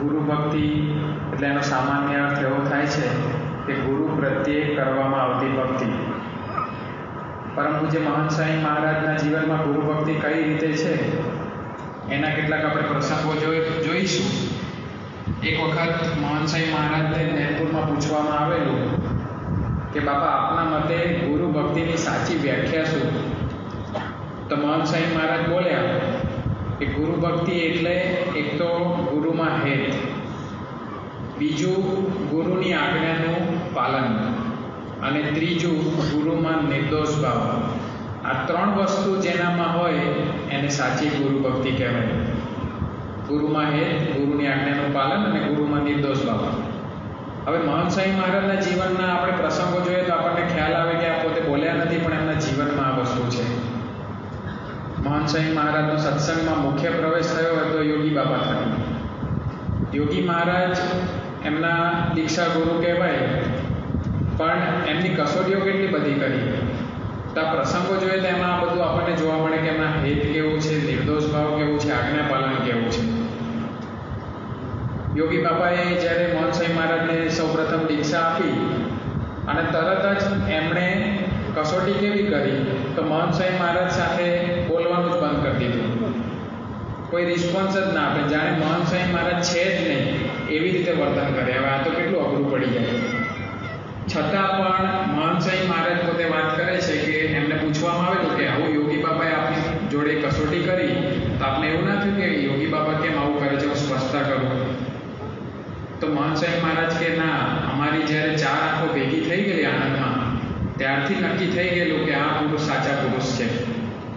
ગુરુ ભક્તિ એટલે એનો સામાન્ય અર્થ એવો થાય છે કે ગુરુ પ્રત્યે કરવામાં આવતી ભક્તિ. પરમ પૂજ્ય મહંત સ્વામી મહારાજના જીવનમાં ગુરુ ભક્તિ કઈ રીતે છે? એના કેટલાક આપણે પ્રસંગો જોઈ, જોઈશું. એક વખત મહંત સ્વામી મહારાજને જયપુરમાં પૂછવામાં આવેલું કે, બાપા, આપના મતે ગુરુ ભક્તિની સાચી વ્યાખ્યા શું? તો મહંત સ્વામી મહારાજ બોલ્યા કે ગુરુ ભક્તિ એટલે એક તો ગુરુમાં હેત. બીજું ગુરુની આજ્ઞાનું પાલન. અને ત્રીજું ગુરુમાં નિર્દોષ ભાવ. આ ત્રણ વસ્તુ જેનામાં હોય એને સાચી ગુરુ ભક્તિ કહેવાય. ગુરુમાં હેત, ગુરુની આજ્ઞાનું પાલન અને ગુરુમાં નિર્દોષ ભાવ. હવે મહંત સાંઈ મહારાજના જીવનના આપણે પ્રસંગો જોઈએ તો આપણને ખ્યાલ આવે કે આ પોતે બોલ્યા નથી, પણ એમના જીવનમાં આ વસ્તુ છે સ્વામી મહારાજનો સત્સંગમાં મુખ્ય પ્રવેશ થયો હતો યોગી બાબા થકી. યોગી મહારાજ એમના દીક્ષા ગુરુ કહેવાય, પણ એમની કસોટીઓ કેટલી બધી કરી. તો પ્રસંગો જોઈએ તો એમાં આ બધું આપણને જોવા મળે કે એમના હેત કેવું છે, નિર્દોષ ભાવ કેવું છે આજ્ઞા કેવું છે. યોગી બાપાએ જ્યારે મોહન સાંઈ મહારાજને સૌપ્રથમ દીક્ષા આપી, અને તરત જ એમણે કસોટી કેવી કરી, તો મોહન સાંઈ મહારાજ સાથે બોલવાનું જ બંધ કરી દીધું. કોઈ રિસ્પોન્સ જ ના આપે. જાણે મોહન સાંઈ મારા છે જ નહીં. એવી રીતે વર્તન કરે. હવે આ તો કેટલું અઘરું પડી જાય. છતાં પણ મહંત સાંઈ મહારાજ પોતે વાત કરે છે કે એમને પૂછવામાં આવેલું કે આવું યોગી બાબાએ આપની જોડે કસોટી કરી, તો આપને એવું ના થયું કે યોગી બાબા કેમ આવું કરે છે? હું સ્પષ્ટતા કરું. તો મહન સાંઈ મહારાજ કે, ના, અમારી જ્યારે ચાર આંખો ભેગી થઈ ગઈ આનંદમાં, ત્યારથી નક્કી થઈ ગયેલું કે આ પુરુષ સાચા પુરુષ છે.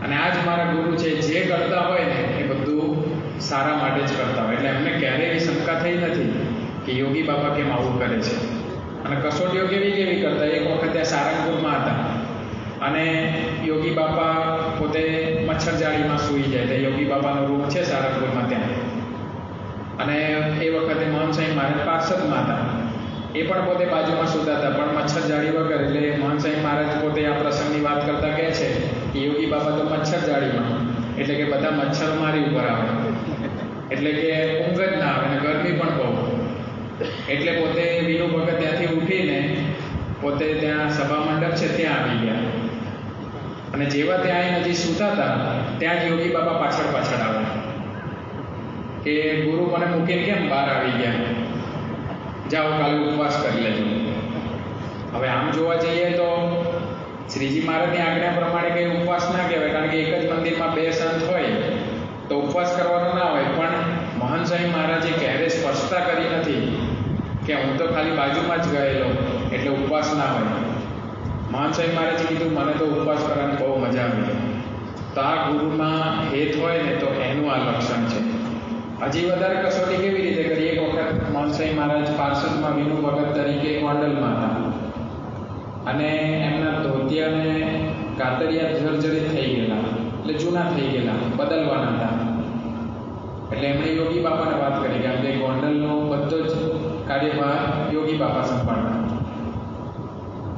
અને આ જ મારા ગુરુ છે, જે કરતા હોય ને, એ બધું સારા માટે જ કરતા હોય. એટલે એમને ક્યારેય એવી શંકા થઈ નથી કે યોગી બાબા કેમ આવું કરે છે. અને કસોટીઓ કેવી કેવી કરતા? એક વખત ત્યાં સારંગપુરમાં હતા. અને યોગી બાપા પોતે મચ્છરજાળીમાં સૂઈ જાય તો યોગી બાપાનો રૂમ છે સારંગપુરમાં ત્યાં. અને એ વખતે મોહન સાંઈ મહારાજ પાર્ષદમાં હતા. એ પણ પોતે બાજુમાં સૂતા હતા, પણ મચ્છર જાળી વગર. એટલે મોહન સાંઈ મહારાજ પોતે આ પ્રસંગની વાત કરતા કહે છે કે યોગી બાબા તો મચ્છર જાળીમાં એટલે કે બધા મચ્છર મારી ઉપર આવે. એટલે કે ઊંઘ જ ના આવે અને ગરમી પણ બહુ એટલે પોતે વિનુ ભગત ત્યાંથી ઉઠીને પોતે ત્યાં સભા મંડપ છે ત્યાં આવી ગયા. અને જેવા ત્યાં આવીને હજી સૂતા હતા ત્યાં જ યોગી બાબા પાછળ પાછળ આવ્યા. કે ગુરુ મને મૂકીને કેમ બહાર આવી ગયા? જાઓ કાલે ઉપવાસ કરી લેજો. હવે આમ જોવા જઈએ તો શ્રીજી મહારાજની આજ્ઞા પ્રમાણે કંઈ ઉપવાસ ના કહેવાય, કારણ કે એક જ મંદિરમાં બે સંત હોય, તો ઉપવાસ કરવાનો ના હોય. પણ સ્વામી મહારાજે ક્યારે સ્પષ્ટતા કરી નથી કે હું તો ખાલી બાજુમાં જ ગયેલો, એટલે ઉપવાસ ના હોય. સ્વામી મહારાજે કીધું, મને તો ઉપવાસ કરવાની બહુ મજા આવી તો આ ગુરુમાં હેત હોય ને, તો એનું આ લક્ષણ છે. હજી વધારે કસોટી કેવી રીતે કરી એક વખત મોનસાઈ મહારાજ પાર્ષદમાં વિનુ ભગત તરીકે ગોંડલમાં હતા. અને એમના ધોતિયાને કાતરિયા જર્જરિત થઈ ગયેલા, એટલે જૂના થઈ ગયેલા, બદલવાના હતા. એટલે એમણે યોગી બાપાને વાત કરી કે આપણે ગોંડલનો બધો જ કાર્યભાર યોગી બાપા સંભાળતા.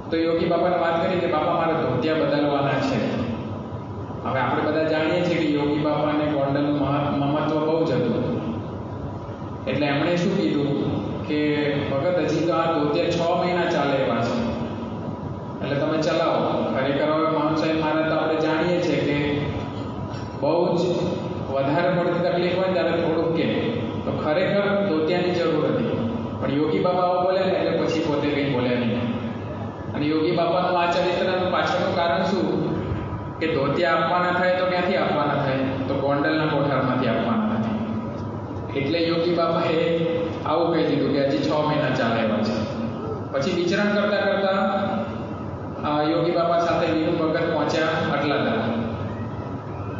તો યોગી બાપાને વાત કરી કે બાપા, મારા ધોતિયા બદલવાના છે. હવે આપણે બધા જાણીએ છીએ કે યોગી બાપાને ગોંડલનું મહત્વ બહુ જ હતું. એટલે એમણે શું કીધું કે ભગત હજી તો આ ધોતિયા છ મહિના ચાલે એવા છે એટલે તમે ચલાવો ખરેખર હવે મોહન સાહેબ મહારાજ તો આપણે જાણીએ છીએ કે બહુ જ વધારે પડતી તકલીફ હોય ત્યારે થોડુંક કે તો ખરેખર ધોતિયાની જરૂર હતી પણ યોગી બાબા બોલ્યા ને એટલે પછી પોતે કંઈ બોલ્યા નહીં અને યોગી બાપાનું આ ચરિત્રનું પાછળનું કારણ શું કે ધોતિયા આપવાના થાય તો ક્યાંથી આપવાના થાય તો ગોંડલના કોઠારમાંથી આપવાના નથી એટલે યોગી બાપાએ આવું કહી દીધું કે હજી છ મહિના ચાલે એવા છે પછી વિચરણ કરતાં કરતાં યોગી બાપા સાથે વિનુ ભગત પહોંચ્યા અટલાદરા.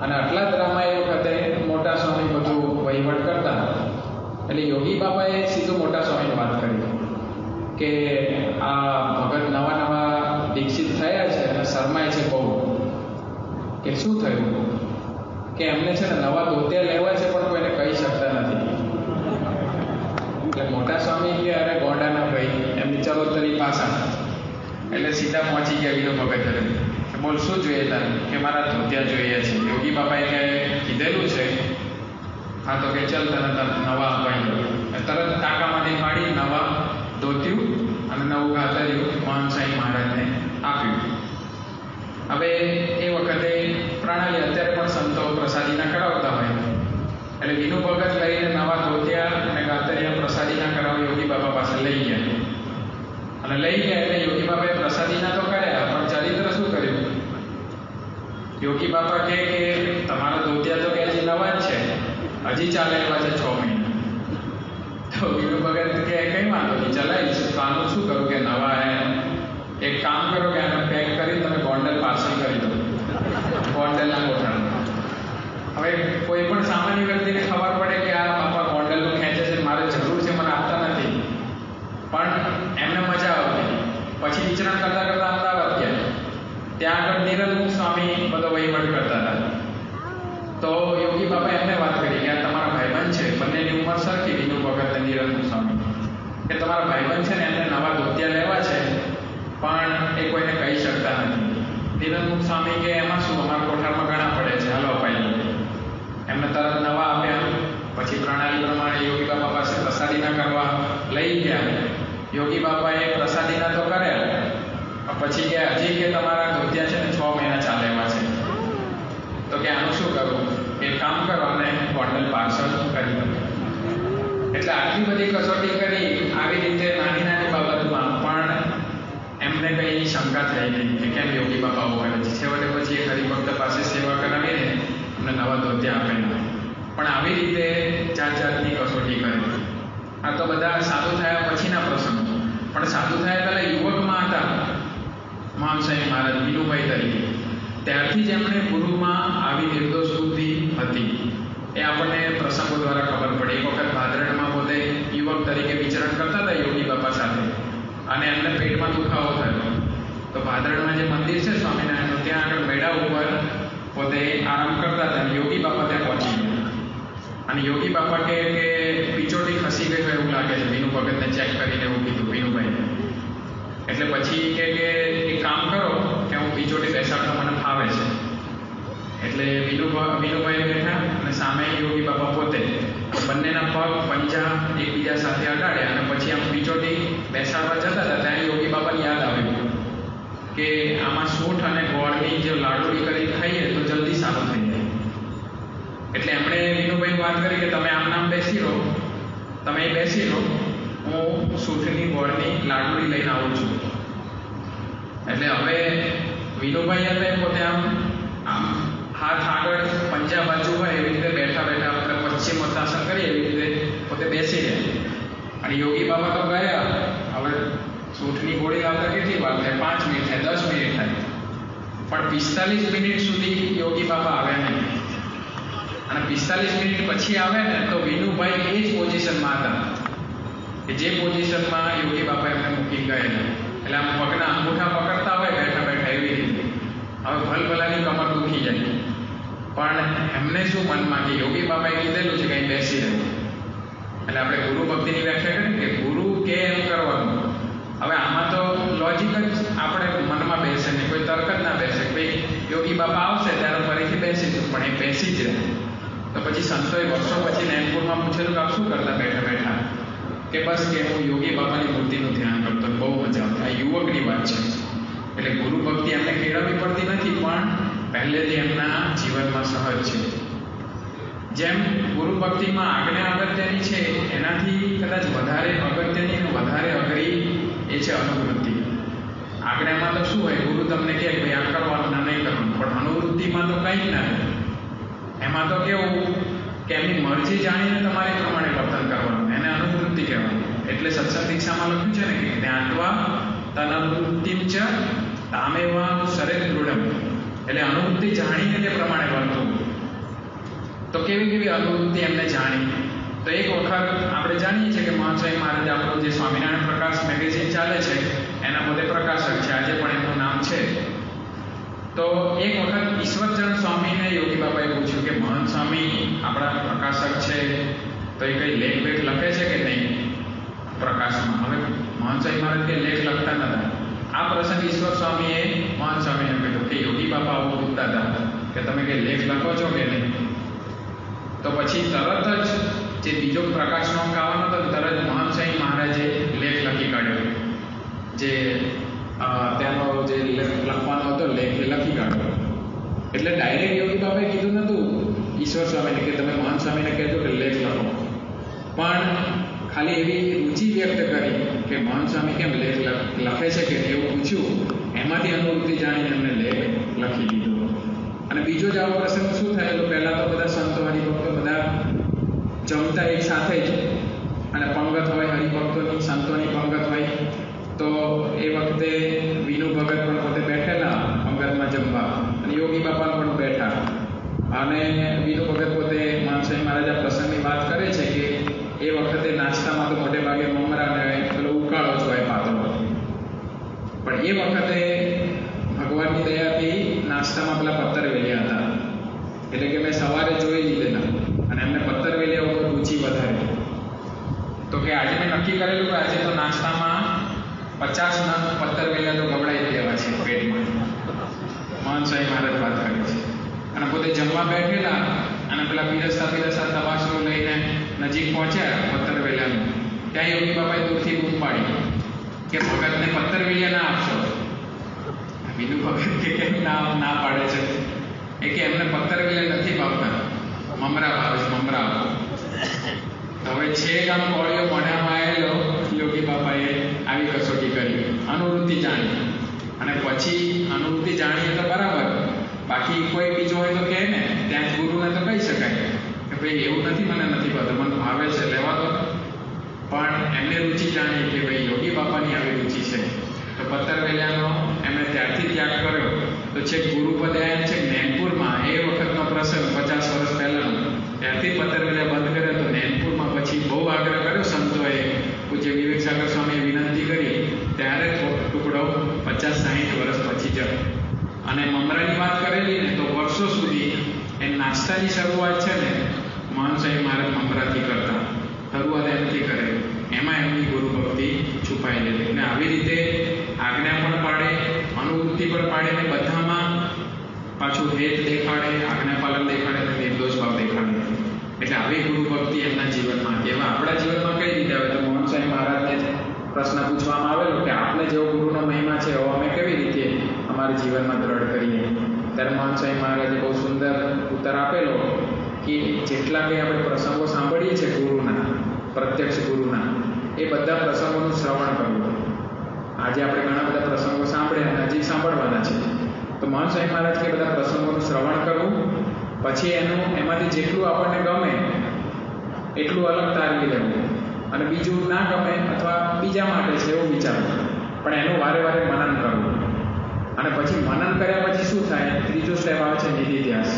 અને અટલાદરામાં એ વખતે મોટા સ્વામી બધું વહીવટ કરતા એટલે યોગી બાપાએ સીધું મોટા સ્વામીને વાત કરી કે આ ભગત નવા નવા દીક્ષિત થયા છે અને શરમાય છે બહુ. કે શું થયું? કે એમને છે ને નવા ધોતિયા લેવા છે પણ કોઈને કહી શકતા નથી. એટલે મોટા સ્વામી કે અરે ગોંડાના ભાઈ એમની ચરોતરી પાસા એટલે સીધા પહોંચી ગયા વિનો ભગત બોલ, શું જોઈએ તારે? કે મારા ધોતિયા જોઈએ છે. યોગી બાપાએ કે કીધેલું છે? હા, તો કે ચલ તને તરત નવા અપાઈ તરત ટાંકામાંથી પાડી નવા ધોત્યું અને નવું ગાતર્યું મહાનસાઈ મહારાજને આપ્યું. હવે એ વખતે પ્રણાલી અત્યારે પણ સંતો પ્રસાદીના કરાવતા હોય. એટલે વિનુ ભગત લઈને નવા ધોતિયા અને લઈ એટલે યોગી બાપાએ પ્રસાદીના તો કર્યા પણ ચરિત્ર શું કર્યું યોગી બાપા કહે કે તમારો ધોતિયા તો કે નવા જ છે હજી ચાલે એવા છે છ મહિના તો બીજું ભગત કે કઈ વાંધો નહીં ચલાવીશ તો શું કરું કે નવા હે એક કામ કરો કે આને પેક કરી તમે ગોંડલ પાર્સલ કરી દો ગોંડલના ગોઠણ હવે કોઈ પણ સામાન્ય નથી સ્વામી કે એમાં શું? અમારા કોઠારમાં ઘણા પડે છે. હાલો અપાઈ એમને તરત નવા આપ્યા. પછી પ્રણાલી પ્રમાણે યોગી બાબા પાસે પ્રસાદીના કરવા લઈ ગયા. યોગી બાપાએ પ્રસાદીના તો કર્યા પછી કે હજી કે તમારા ધોતિયા છે ને છ મહિના ચાલે એવા છે. તો કે આનું શું કરવું? એક કામ કરો અને બોટલ પાર્સલ કરી દો. એટલે આટલી બધી કસોટી કરી, આવી રીતે નાની નાની એમને કંઈ શંકા થઈ નહીં કે કેમ યોગી બાબા હોય છે છેવટે પછી એ હરિભક્ત પાસે સેવા કરાવીને અમને નવા ધોતિયા આપેલા પણ આવી રીતે જાત જાતની કસોટી કરી આ તો બધા સાધુ થયા પછીના પ્રસંગો પણ સાધુ થયા પહેલા યુવકમાં હતા મહામસાઈ મહારાજ વિનુભાઈ તરીકે ત્યારથી જ એમણે ગુરુમાં આવી નિર્દોષ બુદ્ધિ હતી એ આપણને પ્રસંગો દ્વારા ખબર પડે એક વખત ભાદરણમાં પોતે યુવક તરીકે વિચરણ કરતા હતા બાપા અને એમને પેટમાં દુખાવો થયો. તો ભાદરણમાં જે મંદિર છે સ્વામિનારાયણનું, ત્યાં આગળ મેળા ઉપર પોતે આરામ કરતા હતા યોગી બાપા ત્યાં પહોંચી ગયા. અને યોગી બાપા કે કે પિચોટી ખસી ગઈ હોય એવું લાગે છે. વિનુ ભગતને ચેક કરીને એવું કીધું, ભીનુભાઈ. એટલે પછી કે કે એક કામ કરો કે હું પિચોટી બેસાડતો, મને ફાવે છે. એટલે વિનુ વિનુભાઈ બેઠા અને સામે યોગી બાપા પોતે બંનેના પગ પંજા એકબીજા સાથે અડાડ્યા અને પછી આમ પિચોટી બેસાડવા જતા હતા, ત્યાં યોગી બાપાને યાદ આવ્યું કે આમાં સૂંઠ અને ગોળની જે લાડુડી કરી ખાઈએ તો જલ્દી સારું થઈ જાય. એટલે એમણે વિનુભાઈ વાત કરી કે તમે આમ નામ બેસી રહો. તમે બેસી રહો. હું સૂંઠની ગોળની લાડુડી લઈને આવું છું. એટલે હવે વિનુભાઈ હતા પોતે આમ આમ હાથ આગળ પંજા બાજુ હોય એવી રીતે બેઠા બેઠા આપણે પશ્ચિમ મતાસન કરીએ એવી રીતે પોતે બેસી રહ્યા. અને યોગી બાબા તો ગયા. હવે સૂંઠની ગોળી આવતા કેટલી વાર થાય પાંચ મિનિટ થાય દસ મિનિટ થાય પણ પિસ્તાલીસ મિનિટ સુધી યોગી બાબા આવ્યા નહીં અને પિસ્તાલીસ મિનિટ પછી આવે ને, તો વિનુભાઈ એ જ પોઝિશનમાં હતા. કે જે પોઝિશનમાં યોગી બાપા એમને મૂકી ગયેલા. એટલે આમ પગના અંગૂઠા પકડતા હોય બેઠા બેઠા એવી રીતે. હવે ભલભલાની કમર દુખી જાય. પણ એમને શું મનમાં કે યોગી બાબાએ કીધેલું છે કંઈ બેસી રહેવું એટલે આપણે ગુરુ ભક્તિની વ્યાખ્યા કરી કે ગુરુ કે એમ કરવાનું? હવે આમાં તો લોજિક જ આપણે મનમાં બેસે નહીં કોઈ તર્ક જ ના બેસે. ભાઈ યોગી બાબા આવશે ત્યારે ફરીથી બેસીશું પણ એ બેસી જ રહે. તો પછી સંતોએ વર્ષો પછી નૈનપુરમાં પૂછેલું કે આપ શું કરતા બેઠા બેઠા? કે બસ કે હું યોગી બાબાની મૂર્તિનું ધ્યાન કરતો બહુ મજા આવતી. આ યુવકની વાત છે. એટલે ગુરુ ભક્તિ એમને કેળવવી પડતી નથી, પણ પહેલેથી એમના જીવનમાં સહજ છે. જેમ ગુરુ ભક્તિમાં આજ્ઞા અગત્યની છે, એનાથી કદાચ વધારે અગત્યની અને વધારે અઘરી એ છે અનુવૃત્તિ. આજ્ઞામાં તો શું હોય, ગુરુ તમને કહે ભાઈ, આ કરવાનું ના નહીં કરવાનું. પણ અનુવૃત્તિમાં તો કંઈ જ ના થાય. એમાં તો કેવું, કે એમની મરજી જાણીને તમારે પ્રમાણે વર્તન કરવાનું, એને અનુવૃત્તિ કહેવાય એટલે સત્સંગ દીક્ષામાં લખ્યું છે ને કે જ્ઞાત્વા તનવૃત્તિમ ચ તામેવા સરે દૃઢમ. એટલે અનુવૃત્તિ જાણીને તે પ્રમાણે વર્તવું. તો કેવી કેવી અનુવૃત્તિ એમને જાણી તો એક વખત આપણે જાણીએ છીએ કે મહાસ્વામી મહારાજ આપણું જે સ્વામિનારાયણ પ્રકાશ મેગેઝિન ચાલે છે, એના પોતે પ્રકાશક છે. આજે પણ એમનું નામ છે. તો એક વખત ઈશ્વરચરણ સ્વામીને યોગી બાબાએ પૂછ્યું કે મહંત સ્વામી, આપણા પ્રકાશક છે. તો એ કંઈ લેખ વેખ લખે છે કે નહીં? પ્રકાશમાં. હવે મહંત મહારાજ કે લેખ લખતા નતા. આ પ્રસંગ ઈશ્વર સ્વામીએ મહંત સ્વામીને કીધું કે યોગી બાબા આવું પૂછતા હતા કે, તમે કંઈ લેખ લખો છો કે નહીં? તો પછી તરત જ જે બીજો પ્રકાશનો આવવાનો હતો તરત સ્વામી મહારાજે લેખ લખી કાઢ્યો. જે તેનો જે લખવાનો હતો, લેખ લખી કાઢ્યો. એટલે ડાયરેક્ટ યોગી બાબાએ કીધું નતું, ઈશ્વર સ્વામીને કે તમે મહાન સ્વામીને કહેજો કે લેખ લખો. પણ ખાલી એવી રુચિ વ્યક્ત કરી કે મહાન સ્વામી કેમ લેખ લખ- છે કે એવું પૂછ્યું, એમાંથી અનુભૂતિ જાણીને એમને લેખ લખી દીધો. અને બીજો જ આવો પ્રસંગ શું થયેલો? પહેલાં તો બધા જમતા એક સાથે જ અને પંગત હોય, હરિભક્તોની, સંતોની પંગત હોય, તો એ વખતે વિનુ ભગત પણ પોતે બેઠેલા પંગતમાં જમવા અને યોગી બાપા પણ બેઠા. અને વિનુ ભગત પોતે માનસાઈ મહારાજા પ્રસંગની વાત કરે છે કે એ વખતે નાસ્તામાં તો મોટે ભાગે મમરા અને પેલો ઉકાળો જ હોય પાતળો. પણ એ વખતે ભગવાનની દયાથી નાસ્તામાં પેલા પથ્થર વેલ્યા હતા. એટલે કે મેં સવારે જોઈ લીધેલા અને એમને પથ્થર વેલ્યા તો કે આજે મેં નક્કી કરેલું કે આજે તો નાસ્તામાં પચાસ નંગ પત્તર વેલ્યા તો ગબડાઈ દેવા છે પેટમાં. મોહન સાહેબ મહારાજ વાત કરે છે. અને પોતે જમવા બેઠેલા અને પેલા પીરસતા પીરસતા તવાસરો લઈને નજીક પહોંચ્યા પત્તર વેલાનું. ત્યાં યોગી બાબાએ દૂરથી બૂમ પાડી કે, ભગતને પત્તર વેલા ના આપશો. બીજું ભગત કે કેમ ના ના પાડે છે. એ કે, એમને પત્તર વેલા નથી ભાવતા મમરા ભાવે છે, મમરા આપો. હવે છે આમ કોળીઓ મોઢામાં આવેલો, યોગી બાપાએ આવી કસોટી કરી. અનુવૃત્તિ જાણી. અને પછી અનુવૃત્તિ જાણીએ તો બરાબર. બાકી કોઈ બીજો હોય તો કહે ને, ત્યાં ગુરુને તો કહી શકાય. કે ભાઈ, એવું નથી, મને નથી ભાવતું. મને ભાવે છે, લેવા દો. પણ એમને રુચિ જાણી કે ભાઈ યોગી બાપાની આવી રુચિ છે તો પત્તર વેલ્યાનો એમણે ત્યારથી ત્યાગ કર્યો તો છેક ગુરુપદે આવ્યા છે નૈનપુરમાં એ વખતનો પ્રસંગ પચાસ વર્ષ પહેલાનો ત્યારથી પત્તર વેલ્યા બંધ કર્યો તો નૈનપુરમાં પછી બહુ આગ્રહ કર્યો સંતોએ પૂજ્ય વિવેક સાગર સ્વામીએ વિનંતી કરી ત્યારે ટુકડો પચાસ સાહીઠ વર્ષ પછી જાય અને મમરાની વાત કરેલી ને તો વર્ષો સુધી એ નાસ્તાની શરૂઆત છે ને મોહન સાહેબ મહારાજ મમરાથી કરતા શરૂઆત એમથી કરે એમાં એમની ગુરુ ભક્તિ છુપાયેલી અને આવી રીતે આજ્ઞા પણ પાડે અનુવૃત્તિ પણ પાડે ને બધામાં પાછું હેત દેખાડે આજ્ઞા પાલન દેખાડે અને નિર્દોષ ભાવ દેખાડે એટલે આવી ગુરુ ભક્તિ એમના જીવનમાં હતી એવા આપણા જીવનમાં કઈ રીતે આવે તો મોહન સાહેબ મહારાજને જ પ્રશ્ન પૂછવામાં આવેલો કે આપણે જેવો ગુરુનો મહિમા છે એવો અમે કેવી રીતે અમારા જીવનમાં દ્રઢ કરીએ? મોહન સાહેબ મહારાજે બહુ સુંદર ઉત્તર આપેલો કે જેટલા કંઈ આપણે પ્રસંગો સાંભળીએ છીએ ગુરુના, પ્રત્યક્ષ ગુરુના, એ બધા પ્રસંગોનું શ્રવણ કરવું. આજે આપણે ઘણા બધા પ્રસંગો સાંભળ્યા અને હજી સાંભળવાના છે. તો મહાન સ્વામી મહારાજ કે બધા પ્રસંગોનું શ્રવણ કરવું, પછી એનું, એમાંથી જેટલું આપણને ગમે, એટલું અલગ તારવી લેવું. અને બીજું ના ગમે અથવા બીજા માટે છે એવું વિચારવું પણ એનું વારે વારે મનન કરવું. અને પછી મનન કર્યા પછી શું થાય? ત્રીજો સ્ટેપ આવે છે નિધિધ્યાસ.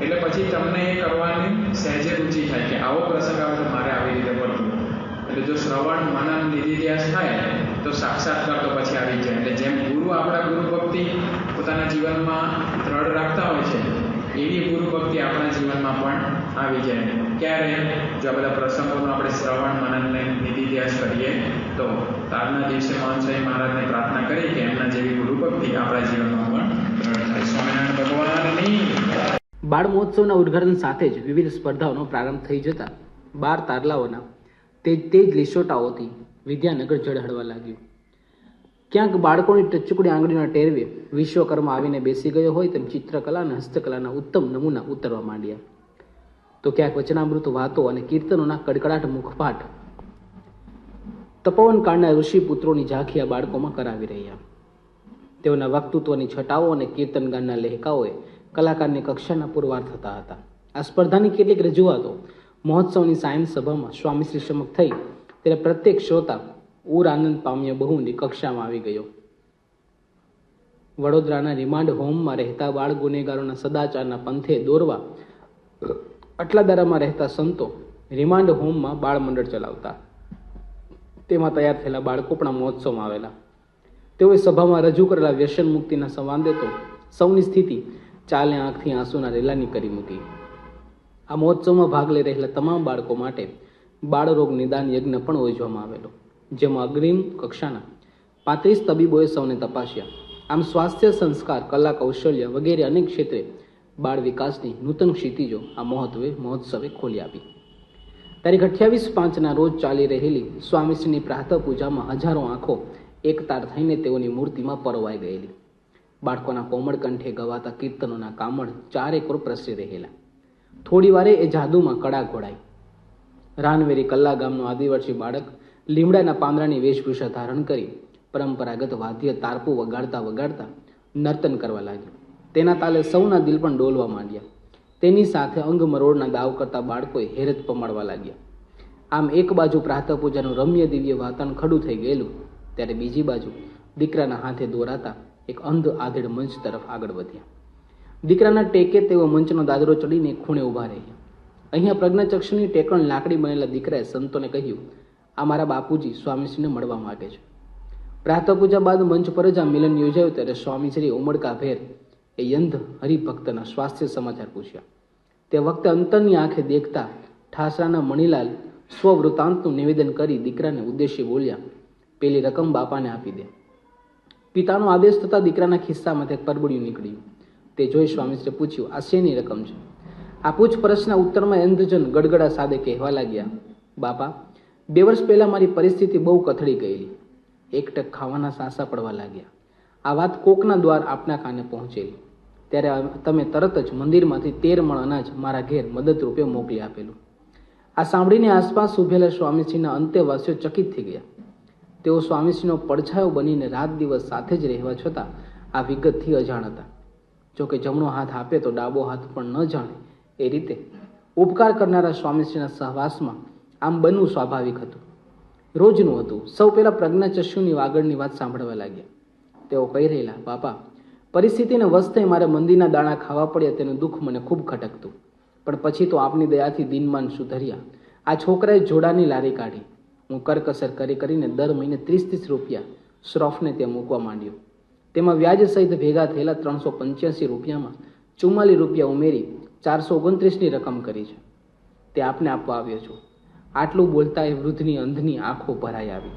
એટલે પછી તમને એ કરવાની સહેજે રુચિ થાય કે આવો પ્રસંગ આવે તો મારે આવી રીતે કરવું. એટલે જો શ્રવણ, મનન, નિધિધ્યાસ થાય, તો સાક્ષાત્કાર તો પછી આવી જાય. એટલે જેમ ગુરુ આપણા ગુરુ ભક્તિ પોતાના જીવનમાં દ્રઢ રાખતા હોય છે, એવી ગુરુ ભક્તિ આપણા જીવનમાં પણ આવી જાય. ક્યારે જો આ બધા પ્રસંગોનું આપણે શ્રવણ મનનને નિધિધ્યાસ કરીએ, તો આજના દિવસે સાહેબ મહારાજને પ્રાર્થના કરી કે એમના જેવી ગુરુભક્તિ આપણા જીવનમાં પણ સ્વામિનારાયણ ભગવાનની બાળ મહોત્સવના ઉદ્ઘાટન સાથે જ વિવિધ સ્પર્ધાઓનો પ્રારંભ થઈ જતા બાર તારલાઓના તે તે જ લીસોટાઓથી વિદ્યાનગર ઝળહળવા લાગ્યું. ક્યાંક બાળકોની ટચુકડી આંગળીના ટેરવે વિશ્વકર્મા આવીને બેસી ગયો હોય તેમ ચિત્રકલા અને હસ્તકલાના ઉત્તમ નમૂના ઉતરવા માંડ્યા. તો ક્યાંક વચનામૃત વાતો અને કીર્તનોના કડકડાટ મુખપાઠ તપોવન કાળના ઋષિ પુત્રોની ઝાંખી આ બાળકોમાં કરાવી રહ્યા. તેઓના વક્તૃત્વની છટાઓ અને કીર્તન ગાનના લહેકાઓએ કલાકારની કક્ષાના પુરવાર થતા હતા. આ સ્પર્ધાની કેટલીક રજૂઆતો મહોત્સવની સાયન્સ સભામાં સ્વામીશ્રી સમક્ષ થઈ ત્યારે પ્રત્યેક શ્રોતા ઉર આનંદ પામ્ય બહુની કક્ષામાં આવી ગયો. વડોદરાના રિમાન્ડ હોમમાં રહેતા બાળ ગુનેગારોના સદાચારના પંથે દોરવા અટલાદારામાં રહેતા સંતો રિમાન્ડ હોમમાં બાળ મંડળ ચલાવતા. તેમાં તૈયાર થયેલા બાળકો પણ મહોત્સવમાં આવેલા. તેઓએ સભામાં રજૂ કરેલા વ્યસન મુક્તિના સંવાદે તો સૌની સ્થિતિ ચાલે આંખથી આંસુના રેલાની કરી મૂકી. આ મહોત્સવમાં ભાગ લઈ રહેલા તમામ બાળકો માટે બાળરોગ નિદાન યજ્ઞ પણ યોજવામાં આવેલો, જેમાં અગ્રિમ કક્ષાના પાંત્રીસ તબીબોએ સૌને તપાસ્યા. આમ સ્વાસ્થ્ય સંસ્કાર, કલા, કૌશલ્ય વગેરે અનેક ક્ષેત્રે બાળ વિકાસની નૂતન ક્ષિતિજો આ મહોત્સવે મહોત્સવે ખોલી આપી. તારીખ અઠ્યાવીસ પાંચના રોજ ચાલી રહેલી સ્વામીશ્રીની પ્રાતઃ પૂજામાં હજારો આંખો એકતાર થઈને તેઓની મૂર્તિમાં પરોવાઈ ગયેલી. બાળકોના કોમળ કંઠે ગવાતા કીર્તનોના કામળ ચારેકોર પ્રસરી રહેલા. થોડી વારે એ જાદુમાં કડા ઘોડાઈ. રાનવેરી કલ્લા ગામનો આદિવાસી બાળક લીમડાના પાંદડાની વેશભૂષા ધારણ કરી પરંપરાગત વાદ્ય તારપુ વગાડતા વગાડતા નર્તન કરવા લાગ્યું. તેના તાલે સૌના દિલ પણ ડોલવા માંડ્યા. તેની સાથે અંગ મરોડના દાવ કરતા બાળકોએ હેરત પમાડવા લાગ્યા. આમ એક બાજુ પ્રાતઃ પૂજાનું રમ્ય દિવ્ય વાતાવરણ ખડું થઈ ગયેલું, ત્યારે બીજી બાજુ દીકરાના હાથે દોરાતા એક અંધ આધેડ મંચ તરફ આગળ વધ્યા. દીકરાના ટેકે તેઓ મંચનો દાદરો ચડીને ખૂણે ઊભા રહ્યા. અહીંયા પ્રજ્ઞાચક્ષુની ટેકણ લાકડી બનેલા દીકરાએ સંતોને કહ્યું, આ મારા બાપુજી સ્વામીશ્રીને મળવા માગે છે. પ્રાતઃ પૂજા બાદ મંચ પર જ આ મિલન યોજાયું, ત્યારે સ્વામીશ્રી ઉમળકા ભેર એ યંધ હરિભક્તના સ્વાસ્થ્ય સમાચાર પૂછ્યા. તે વખતે અંતરની આંખે દેખતા ઠાસરાના મણિલાલ સ્વવૃતાંતનું નિવેદન કરી દીકરાને ઉદ્દેશ્ય બોલ્યા, પેલી રકમ બાપાને આપી દે. પિતાનો આદેશ થતાં દીકરાના ખિસ્સામાંથી પરબડિયું નીકળ્યું. તે જોઈ સ્વામીશ્રીએ પૂછ્યું, આ શેની રકમ છે? આ પૂછપરછના ઉત્તરમાં અંધજન ગડગડા સાદે કહેવા લાગ્યા, બાપા, બે વર્ષ પહેલાં મારી પરિસ્થિતિ બહુ કથળી ગયેલી. એક ટક ખાવાના સાંસા પડવા લાગ્યા. આ વાત કોકના દ્વાર આપના કાને પહોંચેલી? ત્યારે તમે તરત જ મંદિરમાંથી તેર મણ અનાજ મારા ઘેર મદદરૂપે મોકલી આપેલું. આ સાંભળીને આસપાસ ઉભેલા સ્વામીશ્રીના અંતેવાસીઓ ચકિત થઈ ગયા. તેઓ સ્વામીશ્રીનો પડછાયો બનીને રાત દિવસ સાથે જ રહેવા છતાં આ વિગતથી અજાણ હતા જોકે જમણો હાથ આપે તો ડાબો હાથ પણ ન જાણે એ રીતે ઉપકાર કરનારા સ્વામીશ્રીના સહવાસમાં આમ બનવું સ્વાભાવિક હતું. રોજનું હતું. સૌ પહેલાં પ્રજ્ઞાચક્ષુની આગળની વાત સાંભળવા લાગ્યા. તેઓ કહી રહેલા, બાપા, પરિસ્થિતિને વશ થઈ મારે મંદિરના દાણા ખાવા પડ્યા તેનું દુઃખ મને ખૂબ ખટકતું. પણ પછી તો આપની દયાથી દિનમાન સુધર્યા. આ છોકરાએ જોડાની લારી કાઢી. હું કરકસર કરી કરીને દર મહિને ત્રીસ ત્રીસ રૂપિયા શ્રોફને ત્યાં મૂકવા માંડ્યો. તેમાં વ્યાજ સહિત ભેગા થયેલા ત્રણસો પંચ્યાસી રૂપિયામાં ચુમ્માલીસ રૂપિયા ઉમેરી ચારસો ઓગણત્રીસની રકમ કરી છે. તે આપને આપવા આવ્યો છું. આટલું બોલતા એ વૃદ્ધની અંધની આંખો ભરાઈ આવી.